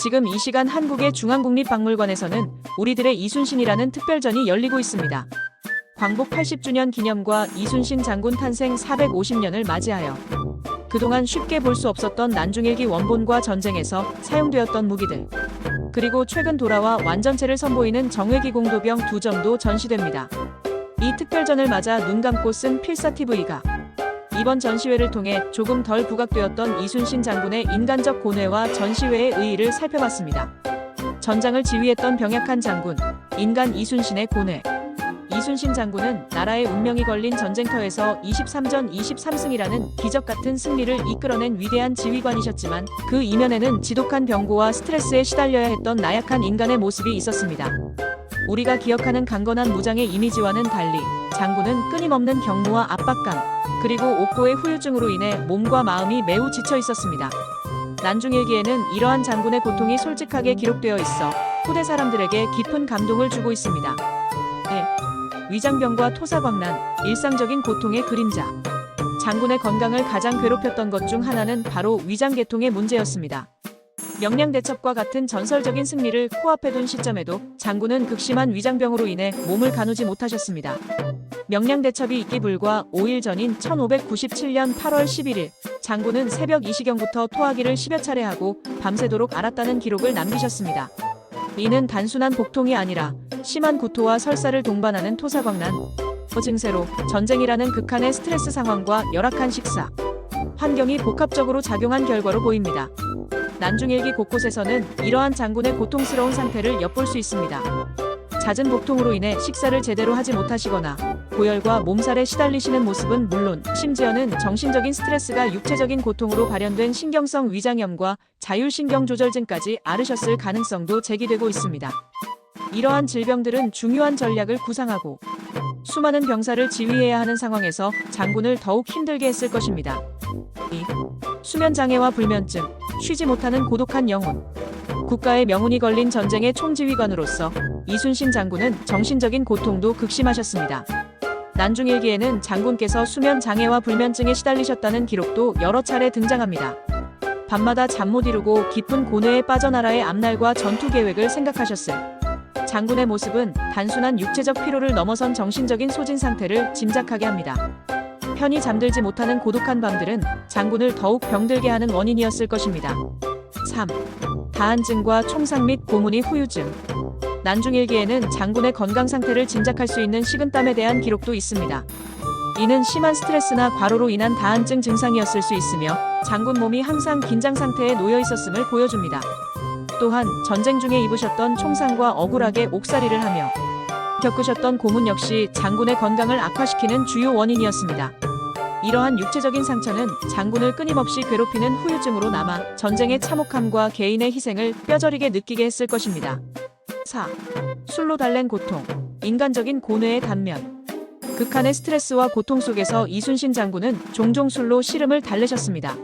지금 이 시간 한국의 중앙국립박물관에서는 우리들의 이순신이라는 특별전이 열리고 있습니다. 광복 80주년 기념과 이순신 장군 탄생 450년을 맞이하여 그동안 쉽게 볼 수 없었던 난중일기 원본과 전쟁에서 사용되었던 무기들 그리고 최근 돌아와 완전체를 선보이는 정회기 공도병 두 점도 전시됩니다. 이 특별전을 맞아 눈 감고 쓴 필사TV가 이번 전시회를 통해 조금 덜 부각되었던 이순신 장군의 인간적 고뇌와 전시회의 의의를 살펴봤습니다. 전장을 지휘했던 병약한 장군, 인간 이순신의 고뇌. 이순신 장군은 나라의 운명이 걸린 전쟁터에서 23전 23승이라는 기적 같은 승리를 이끌어낸 위대한 지휘관이셨지만 그 이면에는 지독한 병고와 스트레스에 시달려야 했던 나약한 인간의 모습이 있었습니다. 우리가 기억하는 강건한 무장의 이미지와는 달리 장군은 끊임없는 경무와 압박감, 그리고 옥고의 후유증으로 인해 몸과 마음이 매우 지쳐 있었습니다. 난중일기에는 이러한 장군의 고통이 솔직하게 기록되어 있어 후대 사람들에게 깊은 감동을 주고 있습니다. 1. 위장병과 토사광난, 일상적인 고통의 그림자. 장군의 건강을 가장 괴롭혔던 것 중 하나는 바로 위장계통의 문제였습니다. 명량대첩과 같은 전설적인 승리를 코앞에 둔 시점에도 장군은 극심한 위장병으로 인해 몸을 가누지 못하셨습니다. 명량대첩이 있기 불과 5일 전인 1597년 8월 11일 장군은 새벽 2시경부터 토하기를 10여 차례 하고 밤새도록 앓았다는 기록을 남기셨습니다. 이는 단순한 복통이 아니라 심한 구토와 설사를 동반하는 토사광난, 증세로 전쟁이라는 극한의 스트레스 상황과 열악한 식사, 환경이 복합적으로 작용한 결과로 보입니다. 난중일기 곳곳에서는 이러한 장군의 고통스러운 상태를 엿볼 수 있습니다. 잦은 복통으로 인해 식사를 제대로 하지 못하시거나 고열과 몸살에 시달리시는 모습은 물론 심지어는 정신적인 스트레스가 육체적인 고통으로 발현된 신경성 위장염과 자율신경 조절증까지 앓으셨을 가능성도 제기되고 있습니다. 이러한 질병들은 중요한 전략을 구상하고 수많은 병사를 지휘해야 하는 상황에서 장군을 더욱 힘들게 했을 것입니다. 2. 수면 장애와 불면증, 쉬지 못하는 고독한 영혼. 국가의 명운이 걸린 전쟁의 총지휘관으로서 이순신 장군은 정신적인 고통도 극심하셨습니다. 난중일기에는 장군께서 수면 장애와 불면증에 시달리셨다는 기록도 여러 차례 등장합니다. 밤마다 잠 못 이루고 깊은 고뇌에 빠져 나라의 앞날과 전투 계획을 생각하셨을 장군의 모습은 단순한 육체적 피로를 넘어선 정신적인 소진 상태를 짐작하게 합니다. 편히 잠들지 못하는 고독한 밤들은 장군을 더욱 병들게 하는 원인이었을 것입니다. 3. 다한증과 총상 및 고문이 후유증. 난중일기에는 장군의 건강 상태를 짐작할 수 있는 식은땀에 대한 기록도 있습니다. 이는 심한 스트레스나 과로로 인한 다한증 증상이었을 수 있으며 장군 몸이 항상 긴장 상태에 놓여 있었음을 보여줍니다. 또한 전쟁 중에 입으셨던 총상과 억울하게 옥살이를 하며 겪으셨던 고문 역시 장군의 건강을 악화시키는 주요 원인이었습니다. 이러한 육체적인 상처는 장군을 끊임없이 괴롭히는 후유증으로 남아 전쟁의 참혹함과 개인의 희생을 뼈저리게 느끼게 했을 것입니다. 4. 술로 달랜 고통, 인간적인 고뇌의 단면. 극한의 스트레스와 고통 속에서 이순신 장군은 종종 술로 시름을 달래셨습니다.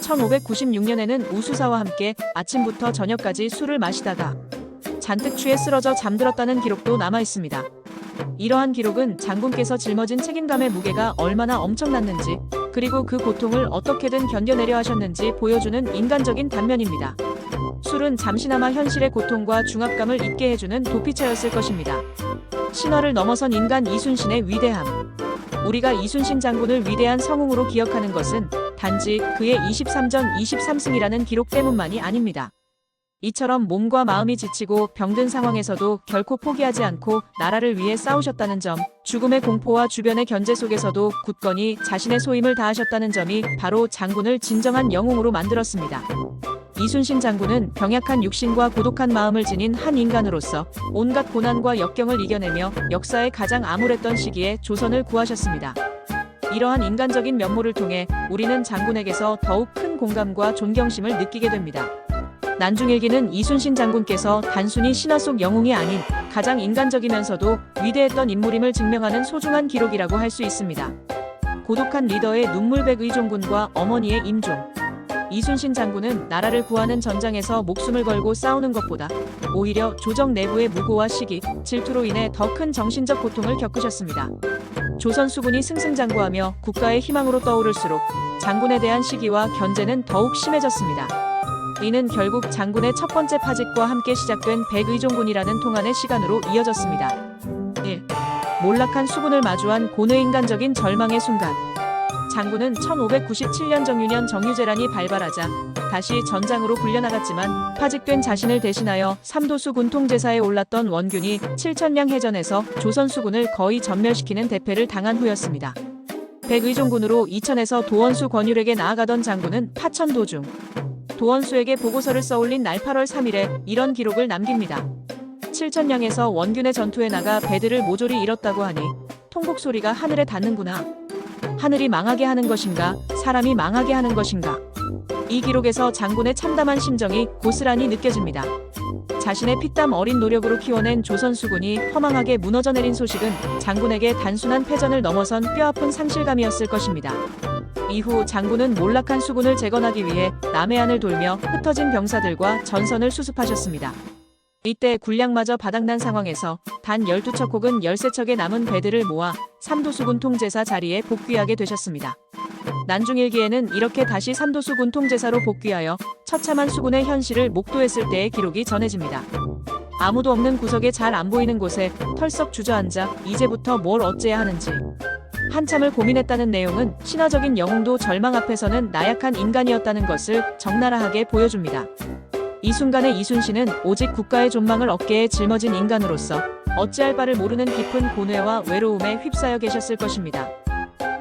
1596년에는 우수사와 함께 아침부터 저녁까지 술을 마시다가 잔뜩 취해 쓰러져 잠들었다는 기록도 남아 있습니다. 이러한 기록은 장군께서 짊어진 책임감의 무게가 얼마나 엄청났는지 그리고 그 고통을 어떻게든 견뎌내려 하셨는지 보여주는 인간적인 단면입니다. 술은 잠시나마 현실의 고통과 중압감을 잊게 해주는 도피처였을 것입니다. 신화를 넘어선 인간 이순신의 위대함. 우리가 이순신 장군을 위대한 성웅으로 기억하는 것은 단지 그의 23전 23승이라는 기록 때문만이 아닙니다. 이처럼 몸과 마음이 지치고 병든 상황에서도 결코 포기하지 않고 나라를 위해 싸우셨다는 점, 죽음의 공포와 주변의 견제 속에서도 굳건히 자신의 소임을 다하셨다는 점이 바로 장군을 진정한 영웅으로 만들었습니다. 이순신 장군은 병약한 육신과 고독한 마음을 지닌 한 인간으로서 온갖 고난과 역경을 이겨내며 역사의 가장 암울했던 시기에 조선을 구하셨습니다. 이러한 인간적인 면모를 통해 우리는 장군에게서 더욱 큰 공감과 존경심을 느끼게 됩니다. 난중일기는 이순신 장군께서 단순히 신화 속 영웅이 아닌 가장 인간적이면서도 위대했던 인물임을 증명하는 소중한 기록이라고 할 수 있습니다. 고독한 리더의 눈물백 의종군과 어머니의 임종. 이순신 장군은 나라를 구하는 전장에서 목숨을 걸고 싸우는 것보다 오히려 조정 내부의 무고와 시기, 질투로 인해 더 큰 정신적 고통을 겪으셨습니다. 조선 수군이 승승장구하며 국가의 희망으로 떠오를수록 장군에 대한 시기와 견제는 더욱 심해졌습니다. 이는 결국 장군의 첫 번째 파직과 함께 시작된 백의종군이라는 통한의 시간으로 이어졌습니다. 1. 몰락한 수군을 마주한 고뇌 인간적인 절망의 순간. 장군은 1597년 정유년 정유재란이 발발하자 다시 전장으로 불려나갔지만 파직된 자신을 대신하여 삼도수 군 통제사에 올랐던 원균이 7천량 해전에서 조선 수군을 거의 전멸시키는 대패를 당한 후였습니다. 백의종군으로 이천에서 도원수 권율에게 나아가던 장군은 파천 도중 도원수에게 보고서를 써올린 날 8월 3일에 이런 기록을 남깁니다. 7천량에서 원균의 전투에 나가 배들을 모조리 잃었다고 하니 통곡 소리가 하늘에 닿는구나. 하늘이 망하게 하는 것인가, 사람이 망하게 하는 것인가. 이 기록에서 장군의 참담한 심정이 고스란히 느껴집니다. 자신의 피땀 어린 노력으로 키워낸 조선 수군이 허망하게 무너져 내린 소식은 장군에게 단순한 패전을 넘어선 뼈아픈 상실감이었을 것입니다. 이후 장군은 몰락한 수군을 재건하기 위해 남해안을 돌며 흩어진 병사들과 전선을 수습하셨습니다. 이때 군량마저 바닥난 상황에서 단 12척 혹은 13척의 남은 배들을 모아 삼도수군 통제사 자리에 복귀하게 되셨습니다. 난중일기에는 이렇게 다시 삼도수군 통제사로 복귀하여 처참한 수군의 현실을 목도했을 때의 기록이 전해집니다. 아무도 없는 구석에 잘 안 보이는 곳에 털썩 주저앉아 이제부터 뭘 어째야 하는지 한참을 고민했다는 내용은 신화적인 영웅도 절망 앞에서는 나약한 인간이었다는 것을 적나라하게 보여줍니다. 이 순간의 이순신은 오직 국가의 존망을 어깨에 짊어진 인간으로서 어찌할 바를 모르는 깊은 고뇌와 외로움에 휩싸여 계셨을 것입니다.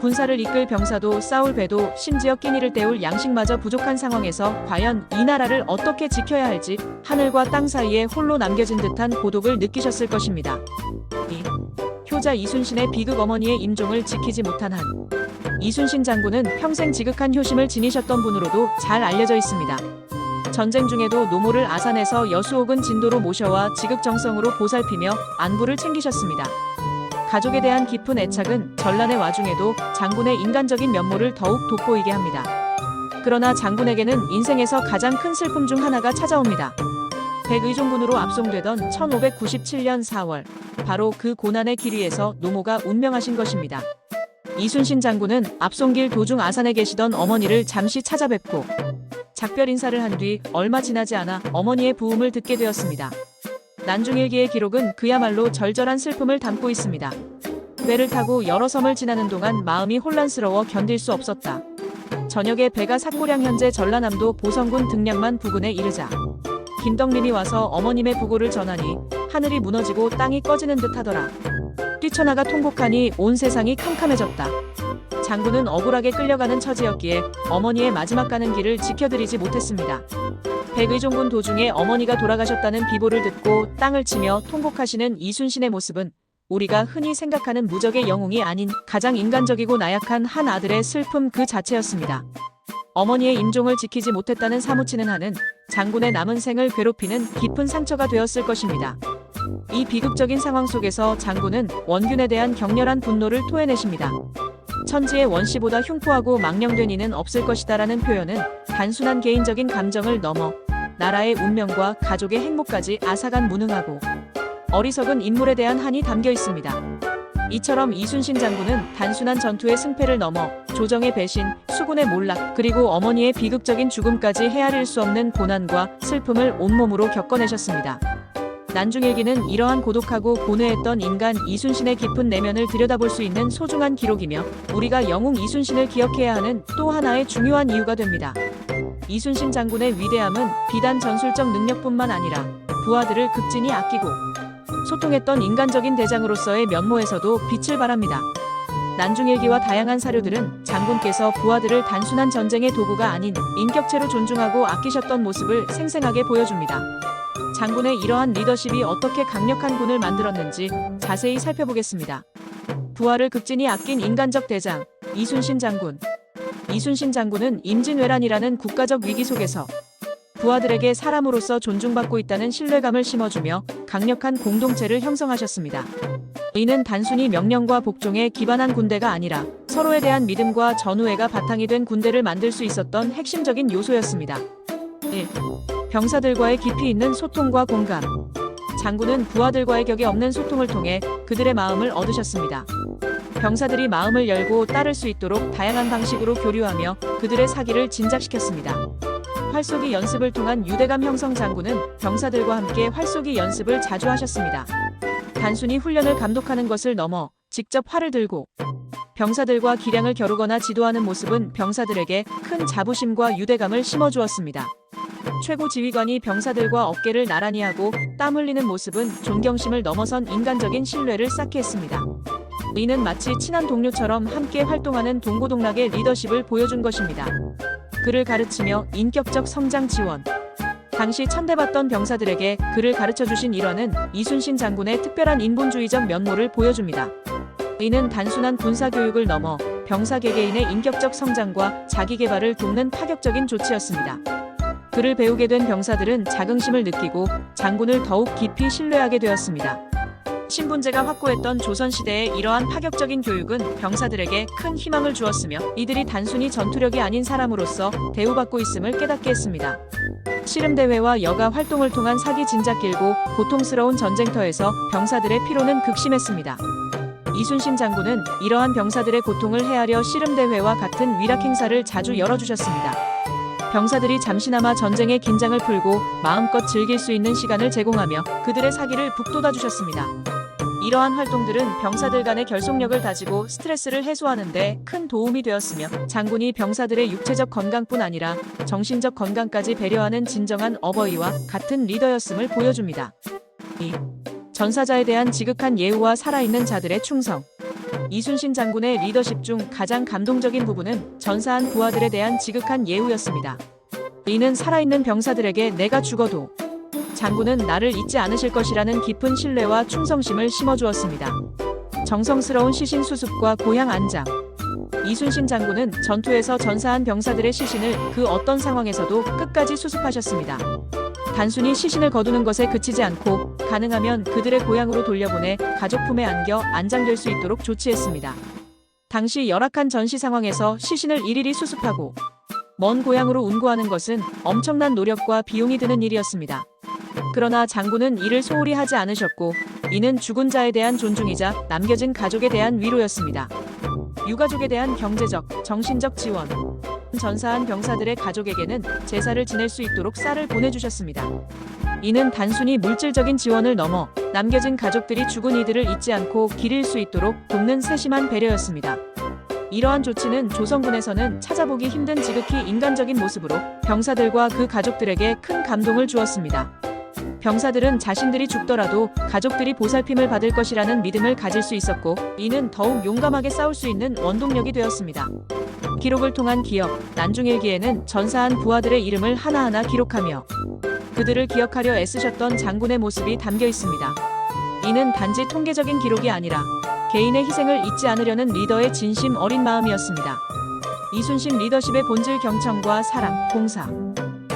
군사를 이끌 병사도 싸울 배도 심지어 끼니를 때울 양식마저 부족한 상황에서 과연 이 나라를 어떻게 지켜야 할지 하늘과 땅 사이에 홀로 남겨진 듯한 고독을 느끼셨을 것입니다. 이 효자 이순신의 비극 어머니의 임종을 지키지 못한 한 이순신 장군은 평생 지극한 효심을 지니셨던 분으로도 잘 알려져 있습니다. 전쟁 중에도 노모를 아산에서 여수 혹은 진도로 모셔와 지극정성으로 보살피며 안부를 챙기셨습니다. 가족에 대한 깊은 애착은 전란의 와중에도 장군의 인간적인 면모를 더욱 돋보이게 합니다. 그러나 장군에게는 인생에서 가장 큰 슬픔 중 하나가 찾아옵니다. 백의종군으로 압송되던 1597년 4월, 바로 그 고난의 길 위에서 노모가 운명하신 것입니다. 이순신 장군은 압송길 도중 아산에 계시던 어머니를 잠시 찾아뵙고 작별 인사를 한 뒤 얼마 지나지 않아 어머니의 부음을 듣게 되었습니다. 난중일기의 기록은 그야말로 절절한 슬픔을 담고 있습니다. 배를 타고 여러 섬을 지나는 동안 마음이 혼란스러워 견딜 수 없었다. 저녁에 배가 삭고량 현재 전라남도 보성군 등량만 부근에 이르자 김덕림이 와서 어머님의 부고를 전하니 하늘이 무너지고 땅이 꺼지는 듯 하더라. 뛰쳐나가 통곡하니 온 세상이 캄캄해졌다. 장군은 억울하게 끌려가는 처지였기에 어머니의 마지막 가는 길을 지켜드리지 못했습니다. 백의종군 도중에 어머니가 돌아가셨다는 비보를 듣고 땅을 치며 통곡하시는 이순신의 모습은 우리가 흔히 생각하는 무적의 영웅이 아닌 가장 인간적이고 나약한 한 아들의 슬픔 그 자체였습니다. 어머니의 임종을 지키지 못했다는 사무치는 한은 장군의 남은 생을 괴롭히는 깊은 상처가 되었을 것입니다. 이 비극적인 상황 속에서 장군은 원균에 대한 격렬한 분노를 토해내십니다. 천지의 원시보다 흉포하고 망령된 이는 없을 것이다라는 표현은 단순한 개인적인 감정을 넘어 나라의 운명과 가족의 행복까지 아사간 무능하고 어리석은 인물에 대한 한이 담겨 있습니다. 이처럼 이순신 장군은 단순한 전투의 승패를 넘어 조정의 배신, 수군의 몰락, 그리고 어머니의 비극적인 죽음까지 헤아릴 수 없는 고난과 슬픔을 온몸으로 겪어내셨습니다. 난중일기는 이러한 고독하고 고뇌했던 인간 이순신의 깊은 내면을 들여다볼 수 있는 소중한 기록이며 우리가 영웅 이순신을 기억해야 하는 또 하나의 중요한 이유가 됩니다. 이순신 장군의 위대함은 비단 전술적 능력뿐만 아니라 부하들을 극진히 아끼고 소통했던 인간적인 대장으로서의 면모에서도 빛을 발합니다. 난중일기와 다양한 사료들은 장군께서 부하들을 단순한 전쟁의 도구가 아닌 인격체로 존중하고 아끼셨던 모습을 생생하게 보여줍니다. 장군의 이러한 리더십이 어떻게 강력한 군을 만들었는지 자세히 살펴보겠습니다. 부하를 극진히 아낀 인간적 대장 이순신 장군. 이순신 장군은 임진왜란이라는 국가적 위기 속에서 부하들에게 사람으로서 존중받고 있다는 신뢰감을 심어주며 강력한 공동체를 형성하셨습니다. 이는 단순히 명령과 복종에 기반한 군대가 아니라 서로에 대한 믿음과 전우애가 바탕이 된 군대를 만들 수 있었던 핵심적인 요소였습니다. 1. 병사들과의 깊이 있는 소통과 공감. 장군은 부하들과의 격이 없는 소통을 통해 그들의 마음을 얻으셨습니다. 병사들이 마음을 열고 따를 수 있도록 다양한 방식으로 교류하며 그들의 사기를 진작시켰습니다. 활쏘기 연습을 통한 유대감 형성 장군은 병사들과 함께 활쏘기 연습을 자주 하셨습니다. 단순히 훈련을 감독하는 것을 넘어 직접 활을 들고 병사들과 기량을 겨루거나 지도하는 모습은 병사들에게 큰 자부심과 유대감을 심어주었습니다. 최고 지휘관이 병사들과 어깨를 나란히 하고 땀 흘리는 모습은 존경심을 넘어선 인간적인 신뢰를 쌓게 했습니다. 이는 마치 친한 동료처럼 함께 활동하는 동고동락의 리더십을 보여준 것입니다. 그를 가르치며 인격적 성장 지원. 당시 천대받던 병사들에게 그를 가르쳐 주신 일화는 이순신 장군의 특별한 인본주의적 면모를 보여줍니다. 이는 단순한 군사 교육을 넘어 병사 개개인의 인격적 성장과 자기 개발을 돕는 파격적인 조치였습니다. 그를 배우게 된 병사들은 자긍심을 느끼고 장군을 더욱 깊이 신뢰하게 되었습니다. 신분제가 확고했던 조선시대의 이러한 파격적인 교육은 병사들에게 큰 희망을 주었으며 이들이 단순히 전투력이 아닌 사람으로서 대우받고 있음을 깨닫게 했습니다. 씨름대회와 여가 활동을 통한 사기 진작 길고 고통스러운 전쟁터에서 병사들의 피로는 극심했습니다. 이순신 장군은 이러한 병사들의 고통을 헤아려 씨름대회와 같은 위락 행사를 자주 열어주셨습니다. 병사들이 잠시나마 전쟁의 긴장을 풀고 마음껏 즐길 수 있는 시간을 제공하며 그들의 사기를 북돋아 주셨습니다. 이러한 활동들은 병사들 간의 결속력을 다지고 스트레스를 해소하는 데 큰 도움이 되었으며 장군이 병사들의 육체적 건강뿐 아니라 정신적 건강까지 배려하는 진정한 어버이와 같은 리더였음을 보여줍니다. 2. 전사자에 대한 지극한 예우와 살아있는 자들의 충성. 이순신 장군의 리더십 중 가장 감동적인 부분은 전사한 부하들에 대한 지극한 예우였습니다. 이는 살아있는 병사들에게 내가 죽어도 장군은 나를 잊지 않으실 것이라는 깊은 신뢰와 충성심을 심어주었습니다. 정성스러운 시신 수습과 고향 안장. 이순신 장군은 전투에서 전사한 병사들의 시신을 그 어떤 상황에서도 끝까지 수습하셨습니다. 단순히 시신을 거두는 것에 그치지 않고 가능하면 그들의 고향으로 돌려보내 가족 품에 안겨 안장될 수 있도록 조치했습니다. 당시 열악한 전시 상황에서 시신을 일일이 수습하고 먼 고향으로 운구하는 것은 엄청난 노력과 비용이 드는 일이었습니다. 그러나 장군은 이를 소홀히 하지 않으셨고 이는 죽은 자에 대한 존중이자 남겨진 가족에 대한 위로였습니다. 유가족에 대한 경제적, 정신적 지원. 전사한 병사들의 가족에게는 제사를 지낼 수 있도록 쌀을 보내주셨습니다. 이는 단순히 물질적인 지원을 넘어 남겨진 가족들이 죽은 이들을 잊지 않고 기릴 수 있도록 돕는 세심한 배려였습니다. 이러한 조치는 조선군에서는 찾아보기 힘든 지극히 인간적인 모습으로 병사들과 그 가족들에게 큰 감동을 주었습니다. 병사들은 자신들이 죽더라도 가족들이 보살핌을 받을 것이라는 믿음을 가질 수 있었고 이는 더욱 용감하게 싸울 수 있는 원동력이 되었습니다. 기록을 통한 기억, 난중일기에는 전사한 부하들의 이름을 하나하나 기록하며 그들을 기억하려 애쓰셨던 장군의 모습이 담겨 있습니다. 이는 단지 통계적인 기록이 아니라 개인의 희생을 잊지 않으려는 리더의 진심 어린 마음이었습니다. 이순신 리더십의 본질 경청과 사랑, 봉사.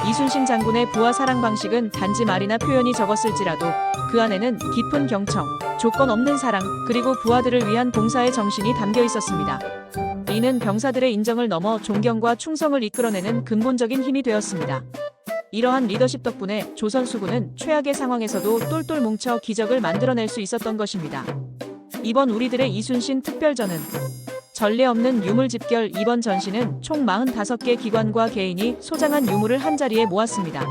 이순신 장군의 부하 사랑 방식은 단지 말이나 표현이 적었을지라도 그 안에는 깊은 경청, 조건 없는 사랑, 그리고 부하들을 위한 봉사의 정신이 담겨 있었습니다. 이는 병사들의 인정을 넘어 존경과 충성을 이끌어내는 근본적인 힘이 되었습니다. 이러한 리더십 덕분에 조선 수군은 최악의 상황에서도 똘똘 뭉쳐 기적을 만들어낼 수 있었던 것입니다. 이번 우리들의 이순신 특별전은 전례 없는 유물 집결 이번 전시는 총 45개 기관과 개인이 소장한 유물을 한자리에 모았습니다.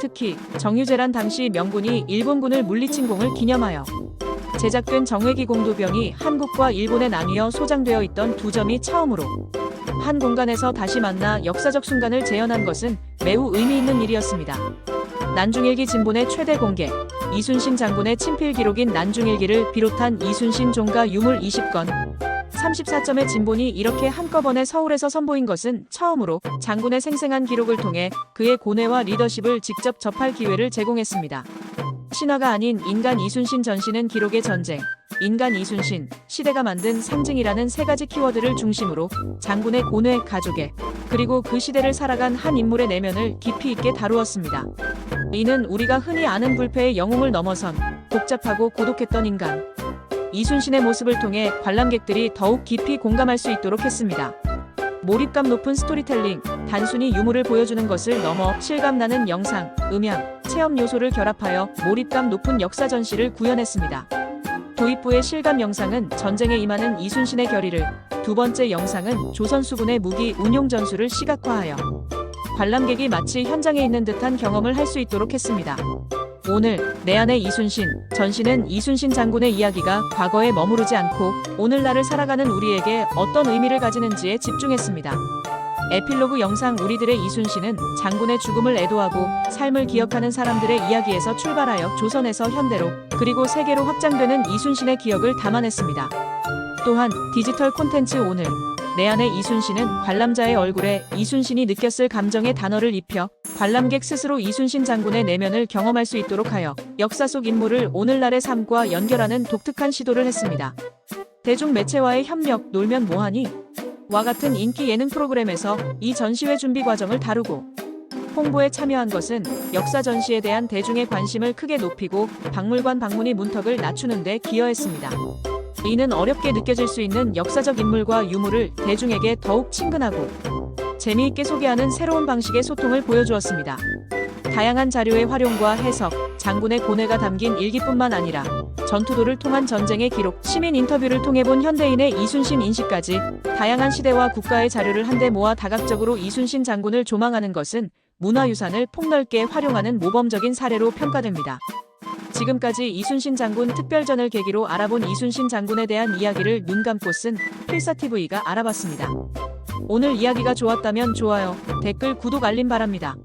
특히 정유재란 당시 명군이 일본군을 물리친 공을 기념하여 제작된 정회기 공도병이 한국과 일본에 나뉘어 소장되어 있던 두 점이 처음으로 한 공간에서 다시 만나 역사적 순간을 재현한 것은 매우 의미 있는 일이었습니다. 난중일기 진본의 최대 공개, 이순신 장군의 친필 기록인 난중일기를 비롯한 이순신 종가 유물 20건, 34점의 진본이 이렇게 한꺼번에 서울에서 선보인 것은 처음으로 장군의 생생한 기록을 통해 그의 고뇌와 리더십을 직접 접할 기회를 제공했습니다. 신화가 아닌 인간 이순신 전시는 기록의 전쟁, 인간 이순신, 시대가 만든 상징이라는 세 가지 키워드를 중심으로 장군의 고뇌, 가족의, 그리고 그 시대를 살아간 한 인물의 내면을 깊이 있게 다루었습니다. 이는 우리가 흔히 아는 불패의 영웅을 넘어선 복잡하고 고독했던 인간, 이순신의 모습을 통해 관람객들이 더욱 깊이 공감할 수 있도록 했습니다. 몰입감 높은 스토리텔링, 단순히 유물을 보여주는 것을 넘어 실감나는 영상, 음향, 체험 요소를 결합하여 몰입감 높은 역사 전시를 구현했습니다. 도입부의 실감 영상은 전쟁에 임하는 이순신의 결의를, 두 번째 영상은 조선 수군의 무기 운용 전술을 시각화하여 관람객이 마치 현장에 있는 듯한 경험을 할 수 있도록 했습니다. 오늘 내 안의 이순신 전시는 이순신 장군의 이야기가 과거에 머무르지 않고 오늘날을 살아가는 우리에게 어떤 의미를 가지는지에 집중했습니다. 에필로그 영상 우리들의 이순신은 장군의 죽음을 애도하고 삶을 기억하는 사람들의 이야기에서 출발하여 조선에서 현대로 그리고 세계로 확장되는 이순신의 기억을 담아냈습니다. 또한 디지털 콘텐츠 오늘 내 안의 이순신은 관람자의 얼굴에 이순신이 느꼈을 감정의 단어를 입혀 관람객 스스로 이순신 장군의 내면을 경험할 수 있도록 하여 역사 속 인물을 오늘날의 삶과 연결하는 독특한 시도를 했습니다. 대중 매체와의 협력 놀면 뭐하니? 와 같은 인기 예능 프로그램에서 이 전시회 준비 과정을 다루고 홍보에 참여한 것은 역사 전시에 대한 대중의 관심을 크게 높이고 박물관 방문이 문턱을 낮추는 데 기여했습니다. 이는 어렵게 느껴질 수 있는 역사적 인물과 유물을 대중에게 더욱 친근하고 재미있게 소개하는 새로운 방식의 소통을 보여주었습니다. 다양한 자료의 활용과 해석, 장군의 고뇌가 담긴 일기뿐만 아니라 전투도를 통한 전쟁의 기록, 시민 인터뷰를 통해 본 현대인의 이순신 인식까지 다양한 시대와 국가의 자료를 한데 모아 다각적으로 이순신 장군을 조망하는 것은 문화유산을 폭넓게 활용하는 모범적인 사례로 평가됩니다. 지금까지 이순신 장군 특별전을 계기로 알아본 이순신 장군에 대한 이야기를 눈 감고 쓴 필사TV가 알아봤습니다. 오늘 이야기가 좋았다면 좋아요, 댓글, 구독, 알림 바랍니다.